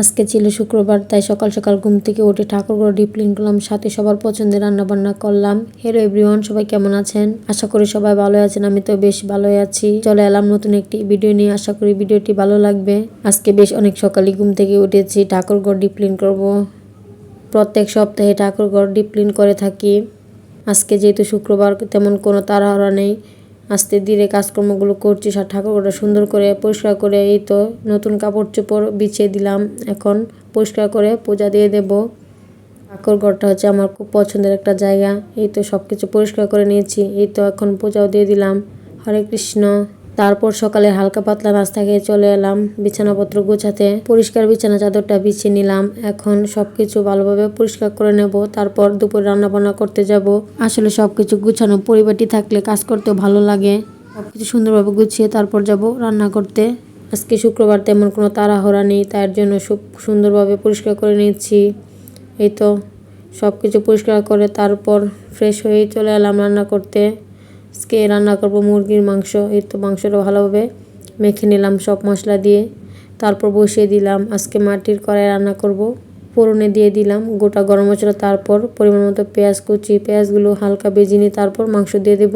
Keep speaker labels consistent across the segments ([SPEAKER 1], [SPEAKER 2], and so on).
[SPEAKER 1] আজকে ছিল শুক্রবার, তাই সকাল সকাল ঘুম থেকে উঠে ঠাকুরঘর, ডিপ করলাম, সাথে সবার পছন্দের রান্না বান্না করলাম। হ্যালো এভরিওয়ান সবাই কেমন আছেন? আশা করি সবাই ভালো আছেন, আমি তো বেশ ভালোই আছি। চলে এলাম নতুন একটি ভিডিও নিয়ে, আশা করি ভিডিওটি ভালো লাগবে। আজকে বেশ অনেক সকালে ঘুম থেকে উঠেছি, ঠাকুরঘর ডিপ ক্লিন করব। প্রত্যেক সপ্তাহে ঠাকুরঘর ডিপ করে থাকি। আজকে যেহেতু শুক্রবার, তেমন কোনো তাড়াহুড়া নেই। আস্তে ধীরে কাজকর্মগুলো করছি আর ঠাকুরঘরটা সুন্দর করে পরিষ্কার করে এই তো নতুন কাপড় চোপড় বিছিয়ে দিলাম। এখন পরিষ্কার করে পূজা দিয়ে দেব। ঠাকুর ঘরটা হচ্ছে আমার খুব পছন্দের একটা জায়গা। এই তো সব কিছু পরিষ্কার করে নিয়েছি। এই তো এখন পূজাও দিয়ে দিলাম। হরে কৃষ্ণ। তারপর সকালে হালকা পাতলা নাস্তা খেয়ে চলে এলাম। বিছানাপত্র গোছাতে, পরিষ্কার বিছানা চাদরটা বিছিয়ে নিলাম। এখন সবকিছু ভালোভাবে পরিষ্কার করে নেব। তারপর দুপুরে রান্না বান্না করতে যাব। আসলে সবকিছু গুছানো পরিবারটি থাকলে কাজ করতেও ভালো লাগে। সবকিছু সুন্দরভাবে গুছিয়ে তারপর যাব রান্না করতে। আজকে শুক্রবার তেমন কোনো তাড়াহড়া নেই, তার জন্য সুন্দরভাবে পরিষ্কার করে নিচ্ছি এই তো সব কিছু পরিষ্কার করে তারপর ফ্রেশ হয়েই চলে এলাম রান্না করতে। আজকে রান্না করব মুরগির মাংস। এই তো মাংসটা ভালোভাবে মেখে নিলাম সব মশলা দিয়ে। তারপর বসিয়ে দিলাম। আজকে মাটির কড়াই রান্না করব। ফোড়নে দিয়ে দিলাম গোটা গরম মশলা। তারপর পরিমাণ মতো পেঁয়াজ কুচি, পেঁয়াজগুলো হালকা বেজে নিয়ে তারপর মাংস দিয়ে দেব।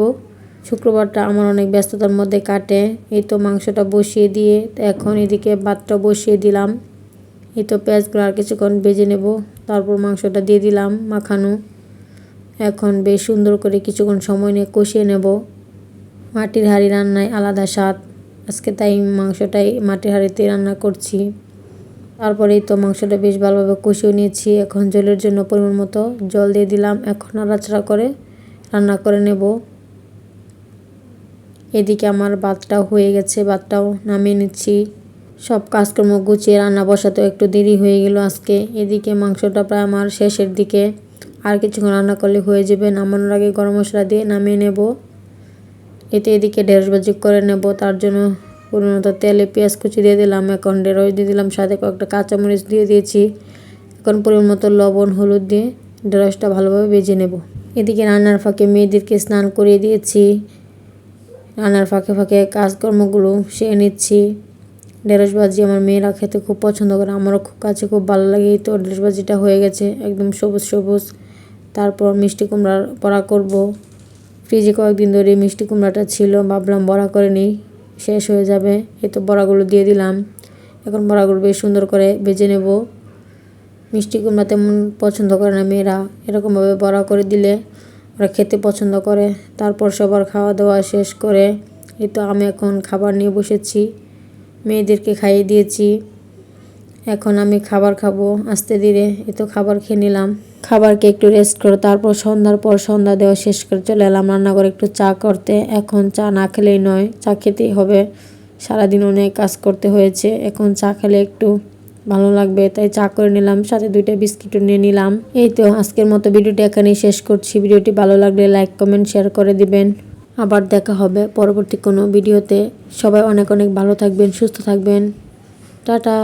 [SPEAKER 1] শুক্রবারটা আমার অনেক ব্যস্ততার মধ্যে কাটে। এই তো মাংসটা বসিয়ে দিয়ে এখন এদিকে ভাতটা বসিয়ে দিলাম। এই তো পেঁয়াজগুলো আর কিছুক্ষণ ভেজে নেব। তারপর মাংসটা দিয়ে দিলাম মাখানো। এখন বেশ সুন্দর করে কিছুক্ষণ সময় নিয়ে কষিয়ে নেব। মাটির হাঁড়ি রান্নায় আলাদা স্বাদ। আজকে তাই মাংসটাই মাটির হাঁড়িতে রান্না করছি। তারপরেই তো মাংসটা বেশ ভালোভাবে কষিয়ে নিয়েছি। এখন জলের জন্য পরিমাণ মতো জল দিয়ে দিলাম। এখন নাড়াচাড়া করে রান্না করে নেব। এদিকে আমার ভাতটাও হয়ে গেছে। ভাতটাও নামিয়ে নিচ্ছি। সব কাজকর্ম গুছিয়ে রান্না বসাতেও একটু দেরি হয়ে গেল আজকে। এদিকে মাংসটা প্রায় আমার শেষের দিকে। আর কিছুক্ষণ রান্না করলে হয়ে যাবে। নামানোর আগে গরম মশলা দিয়ে নামিয়ে নেব। এতে এদিকে ঢেঁড়স ভাজি করে নেব। তার জন্য পুরোনো তেলে পেঁয়াজ কুচি দিয়ে দিলাম। এখন ঢেঁড়স দিয়ে দিলাম, সাথে কয়েকটা কাঁচামরিচ দিয়ে দিয়েছি। এখন পরিমাণ মতো লবণ, হলুদ দিয়ে ঢেঁড়সটা ভালোভাবে ভেজে নেব। এদিকে রান্নার ফাঁকে মেয়েদেরকে স্নান করিয়ে দিয়েছি। রান্নার ফাঁকে ফাঁকে কাজকর্মগুলো সেরে নিচ্ছি। ঢেঁড়স ভাজি আমার মেয়েরা খেতে খুব পছন্দ করে। আমারও খুব কাছে খুব ভালো লাগে। তো ঢেঁড়স ভাজিটা হয়ে গেছে। একদম সবুজ সবুজ। তারপর মিষ্টি কুমড়ার বড়া করব। ফ্রিজে কয়েকদিন ধরে মিষ্টি কুমড়াটা ছিল, ভাবলাম বড়া করে নিই, শেষ হয়ে যাবে। এই তো বড়াগুলো দিয়ে দিলাম। এখন বড়াগুলো বেশ সুন্দর করে ভেজে নেব। মিষ্টি কুমড়া তেমন পছন্দ করে না মেয়েরা, এরকমভাবে বড়া করে দিলে ওরা খেতে পছন্দ করে। তারপর সবার খাওয়া দাওয়া শেষ করে, এই তো আমি এখন খাবার নিয়ে বসেছি। মেয়েদেরকে খাইয়ে দিয়েছি। এখন আমি খাবার খাব, আস্তে ধীরে। এ তো খাবার খেয়ে নিলাম। খাবারকে একটু রেস্ট করে, তারপর সন্ধ্যার পর সন্ধ্যা দেওয়া শেষ করে চলে এলাম রান্নাঘরে একটু চা করতে। এখন চা না খেলেই নয়, চা খেতেই হবে। সারাদিন অনেক কাজ করতে হয়েছে, এখন চা খেলে একটু ভালো লাগবে। তাই চা করে নিলাম, সাথে দুইটা বিস্কিটও নিয়ে নিলাম। এই তো আজকের মতো ভিডিওটি এখানেই শেষ করছি। ভিডিওটি ভালো লাগলে লাইক কমেন্ট শেয়ার করে দিবেন। আবার দেখা হবে পরবর্তী কোনো ভিডিওতে। সবাই অনেক অনেক ভালো থাকবেন, সুস্থ থাকবেন। টাটা।